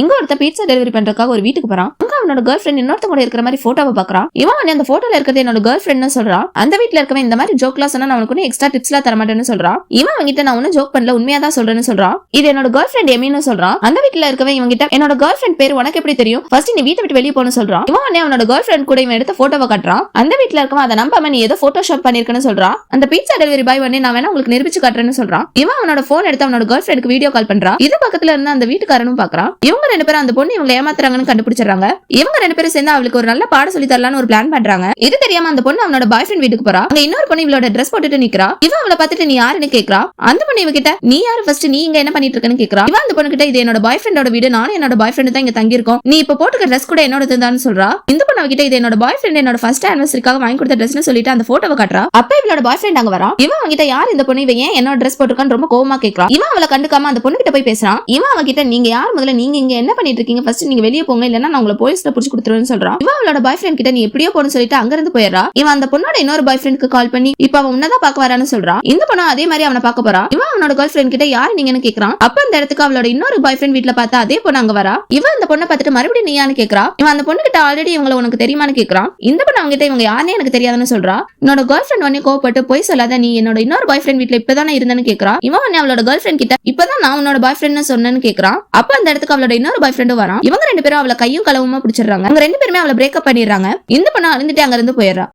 இங்க ஒருத்த pizza delivery பண்றதுக்காக ஒரு வீட்டுக்கு போறான். அங்க அவனோட கேர்ள் ஃபிரெண்ட் இன்னொருத்த கூட இருக்கிற மாதிரி போட்டோவை பாக்குறான். இவன் அந்த போட்டோல இருக்கிறது என்னோட கேர்ள் ஃபிரெண்ட்னு சொல்றான். அந்த வீட்ல இருக்கவன் இந்த மாதிரி ஜோக்லாம் சொன்னா நான் உனக்கு எக்ஸ்ட்ரா டிப்ஸ்லாம் தர மாட்டேன்னு சொல்றான். இவன் அவங்கிட்ட நான் ஒன்னும் ஜோக் பண்ணல உண்மையா தான் சொல்றேன்னு சொல்றான். இது என்னோட கேர்ள் ஃபிரெண்ட் எமின்னு சொல்றான். அந்த வீட்ல இருக்கவன் இவன் கிட்ட என்னோட கேர்ள் ஃபிரெண்ட் பேர் உனக்கு எப்படி தெரியும்? ஃபர்ஸ்ட் நீ வீட்டை விட்டு வெளியே போகணும்னு சொல்றான். இவன் உடனே அவனோட கேர்ள் ஃபிரெண்ட் கூட இவன் எடுத்த போட்டோவை காட்டுறான். அந்த வீட்ல இருக்கவன் அதை நம்பாம நீ ஏதோ போட்டோஷாப் பண்ணிருக்கன்னு சொல்றான். அந்த பீட்சா டெலிவரி பாய் உடனே நான் வேணா உங்களுக்கு நிரூபிச்சு காட்டுறேன்னு சொல்றான். இவன் அவனோட போன் எடுத்து அவனோட கேர்ள் ஃபிரெண்டுக்கு வீடியோ கால் பண்றான். இது பக்கத்துல இருந்து அந்த வீட்டுக்காரனும் பாக்குறான். இவங்க ரெண்டு பேரும் அந்த பொண்ணு இவங்க ஏமாத்துறாங்கன்னு கண்டுபிடிச்சிடறாங்க. இவங்க ரெண்டு பேரும் சேர்ந்து அவளுக்கு ஒரு நல்ல பாடம் சொல்லி தரலாம்னு ஒரு பிளான் பண்றாங்க. இது தெரியாம அந்த பொண்ணு அவனோட பாய் ஃப்ரெண்ட் வீட்டுக்கு போறா. அங்க இன்னொரு பொண்ணு இவளோட ட்ரெஸ் போட்டுட்டு நிக்கிறா. இவன் அவளை பார்த்துட்டு நீ யாருன்னு கேக்குறா? அந்த பொண்ணு இவகிட்ட நீ யாரு ஃபர்ஸ்ட் நீ இங்க என்ன பண்ணிட்டு இருக்கன்னு கேக்குறா. இவன் அந்த பொண்ணு கிட்ட இது என்னோட பாய் ஃப்ரெண்டோட வீடு. நானும் என்னோட பாய் ஃப்ரெண்டு தான் இங்க தங்கியிருக்கோம். நீ இப்ப போட்டுக்க ட்ரெஸ் கூட என்னோட தான் சொல்றா. இந்த பொண்ணு அவகிட்ட இது என்னோட பாய் ஃப்ரெண்ட் என்னோட ஃபர்ஸ்ட் ஆனிவர்சரிக்காக வாங்கி கொடுத்த ட்ரெஸ்னு சொல்லிட்டு அந்த போட்டோவை காட்டுறா. அப்ப இவளோட பாய் ஃப்ரெண்ட் அங்க வரா இவன் அவகிட்ட யார் இந்த பொண்ணு? இவன் ஏன் என்னோட ட்ரெஸ் போட்டுருக்கான்னு ரொம்ப கோவமா கேக்குறான் இவன் அவளை கண்டுக்காம அந்த பொண்ணு கிட்ட போய் பேசுறான். இவன் அவகிட்ட நீங்க யார் முதல்ல? நீங்க இங்க என்ன பண்ணிட்டு இருக்கீங்க ஃபர்ஸ்ட் நீங்க வெளியே போங்க இல்லனா நான் உங்களை போலீஸ்ல புடிச்சு கொடுத்துருவேன்னு சொல்றான். இவன் அவளோட பாய் ஃப்ரெண்ட் கிட்ட நீ எப்படியோ போன்னு சொல்லிட்டு அங்க இருந்து போயிடுறா. இவன் அந்த பொண்ணோட இன்னொரு பாய் ஃப்ரெண்டுக்கு கால் பண்ணி இப்ப அவன் உன்னதான் பார்க்க வரான்னு சொல்றான். இந்த பொண்ணு அதே மாதிரி அவனை பார்க்க போறான் இவன் அவனோட கேர்ள் ஃப்ரெண்ட் கிட்ட யார் நீங்கன்னு கேக்குறான் அப்ப அந்த இடத்துக்கு அவளோட இன்னொரு பாய் ஃப்ரெண்ட் வீட்ல பார்த்தா அதே பொண்ணு அங்க வரா? இவன் அந்த பொண்ணை பார்த்துட்டு மறுபடியும் நீயான்னு கேக்குறா? இவன் அந்த பொண்ணு கிட்ட ஆல்ரெடி இவங்களை உனக்கு தெரியுமான்னு கேக்குறான் இந்த பொண்ணு அவங்க கிட்ட இவங்க யாருன்னு எனக்கு தெரியாதுன்னு சொல்றா? என்னோட கேர்ள் ஃப்ரெண்ட் உடனே கோவப்பட்டு போய் சொல்லாத நீ என்னோட இன்னொரு பாய் ஃப்ரெண்ட் வீட்ல இப்பதானே இருந்தேன்னு கேக்குறா? இவன் உடனே அவளோட கேர்ள் ஃப்ரெண்ட் கிட்ட இப்பதான் நான் உன்னோட பாய் ஃப்ரெண்ட் சொன்னேன்னு கேக்குறான் அப்ப அந்த இடத்துக்கு அவளோட இன்னொரு பாய் ஃப்ரெண்டும் வரான் இவங்க ரெண்டு பேரும் அவளை கையும் களவுமா பிடிச்சிடுறாங்க. அவங்க ரெண்டு பேருமே அவளை பிரேக்கப் பண்ணிடுறாங்க. இந்த பொண்ணு அழுந்துட்டு அங்க இருந்து போயிடுறா.